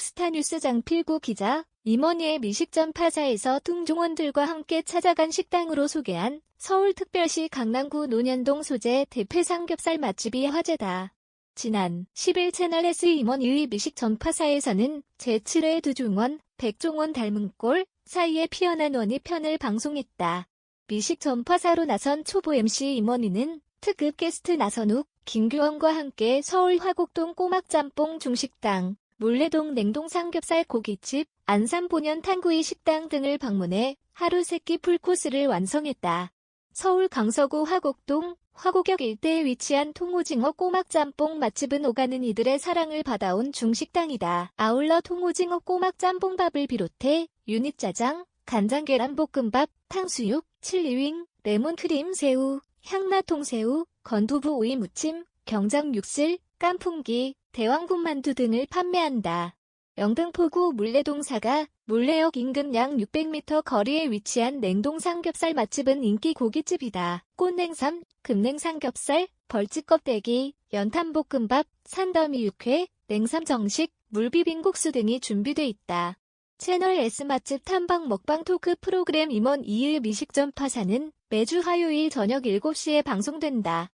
스타 뉴스 장필구 기자, 임원희의 미식전 파사에서 등종원들과 함께 찾아간 식당으로 소개한 서울특별시 강남구 논현동 소재 대패 삼겹살 맛집이 화제다. 지난 10일 채널 S 임원희의 미식 전파사에서는 제7회 두종원, 백종원 닮은 꼴 사이에 피어난 원희 편을 방송했다. 미식 전파사로 나선 초보 MC 임원희는 특급 게스트 나선욱, 김규원과 함께 서울 화곡동 꼬막짬뽕 중식당, 물레동 냉동 삼겹살 고깃집, 안산 본연 탕구이 식당 등을 방문해 하루 세끼 풀코스를 완성했다. 서울 강서구 화곡동, 화곡역 일대에 위치한 통오징어 꼬막짬뽕 맛집은 오가는 이들의 사랑을 받아온 중식당이다. 아울러 통오징어 꼬막짬뽕밥을 비롯해 유니짜장, 간장계란볶음밥, 탕수육, 칠리윙, 레몬크림 새우, 향나통새우, 건두부 오이 무침, 경장 육슬, 깐풍기, 대왕군만두 등을 판매한다. 영등포구 물레동사가 물레역 인근 약 600m 거리에 위치한 냉동 삼겹살 맛집은 인기 고깃집이다. 꽃냉삼, 금냉삼겹살, 벌집껍데기, 연탄볶음밥, 산더미 육회, 냉삼 정식, 물비빔국수 등이 준비돼 있다. 채널 S 맛집 탐방 먹방 토크 프로그램 임원 이의 미식전 파사는 매주 화요일 저녁 7시에 방송된다.